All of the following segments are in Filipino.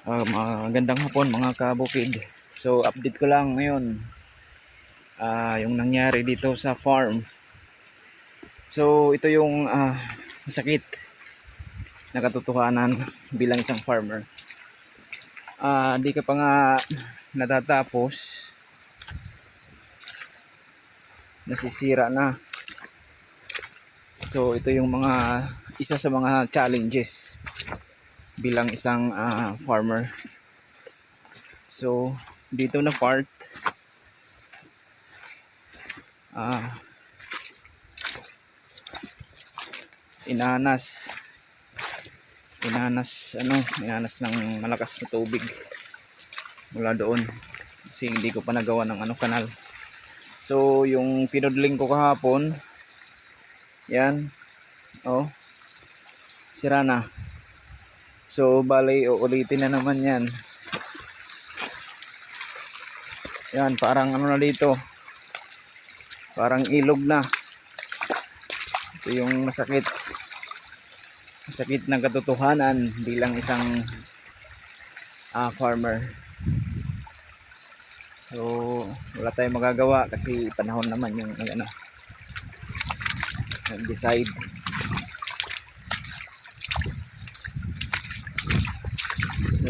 Uh, magandang hapon mga kabukid. So update ko lang ngayon ah, yung nangyari dito sa farm. So ito yung ah, masakit na katotohanan bilang isang farmer. Ah, di ka pa nga natatapos nasisira na. So ito yung mga isa sa mga challenges bilang isang ah, farmer. So, dito na part. Ah. Inanas. Inanas ano inanas ng malakas na tubig mula doon. Kasi hindi ko pa nagawa ng ano kanal. So yung pinudling ko kahapon yan oh sira na So, bali, uulitin na naman yan. Yan, parang ano na dito. Parang ilog na. Ito yung masakit. Masakit na katotohanan bilang isang ah, farmer. So, wala tayong magagawa kasi panahon naman yung ano, decide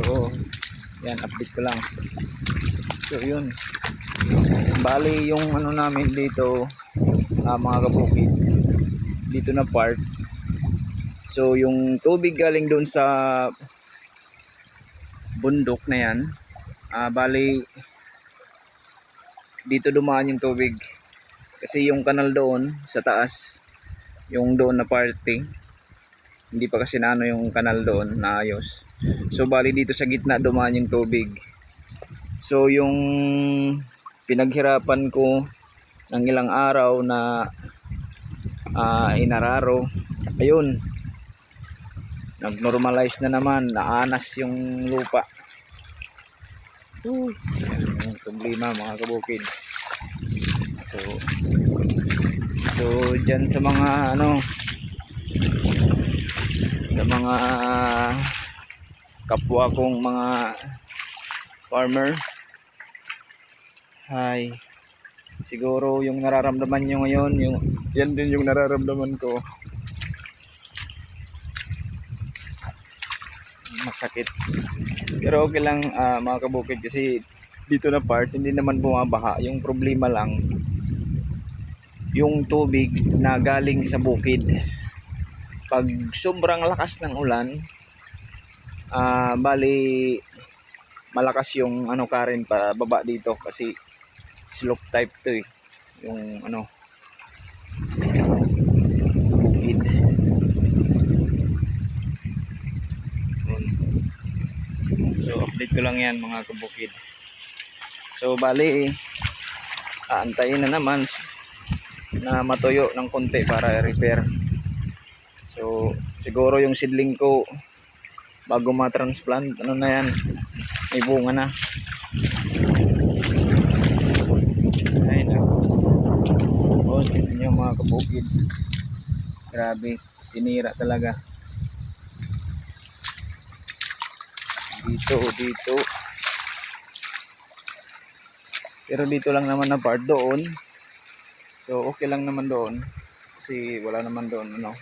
So, yan, update ko lang. So, yun. Bali, yung ano namin dito, ah, mga kabukid, dito na part. So, yung tubig galing doon sa bundok na yan, ah, bali, dito dumaan yung tubig. Kasi yung kanal doon, sa taas, yung doon na party, hindi pa kasi naano yung kanal doon na ayos. So bali dito sa gitna dumaan yung tubig. So yung pinaghirapan ko ng ilang araw na ah, inararo, ayun. Nag-normalize na naman, naanas yung lupa. Yan yung problema mga kabukid. So So diyan sa mga ano sa mga kapwa kong mga farmer. Hi siguro yung nararamdaman nyo ngayon yung, yan din yung nararamdaman ko. Masakit. Pero okay lang ah, mga kabukid kasi dito na part hindi naman bumabaha. Yung problema lang yung tubig na galing sa bukid. Pag sobrang lakas ng ulan ah bali malakas yung ano current pa baba dito kasi slope type to eh. Yung ano bukid. So update ko lang yan mga kabukid. So bali aantayin na naman na matuyo ng konti para repair. So, siguro yung seedling ko bago ma-transplant, ano na yan, may bunga na. Ay na. Oh, tignan nyo mga kabukid. Grabe, sinira talaga. Dito, dito. Pero dito lang naman na part doon. So, okay lang naman doon. Kasi wala naman doon, ano,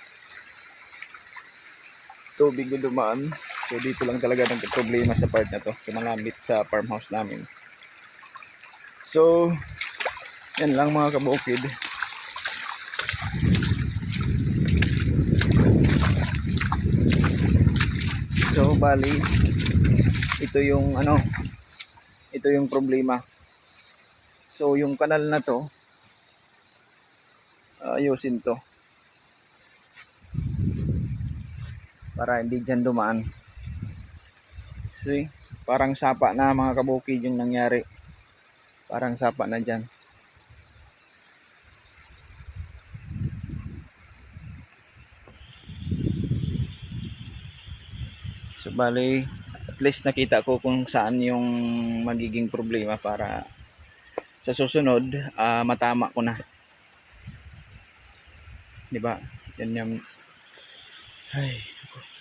tubig na dumaan. So dito lang talaga ng problema sa part na to, sa malapit sa farmhouse namin. So, yan lang mga kabukid. So, bali, ito yung ano, ito yung problema. So, yung kanal na to, ayusin to. para hindi dyan dumaan see? Parang sapa na mga kabukid yung nangyari. Parang sapa na dyan. So bali at least nakita ko kung saan yung magiging problema para sa susunod ah, matama ko na. Di ba? Yan yung ay ako.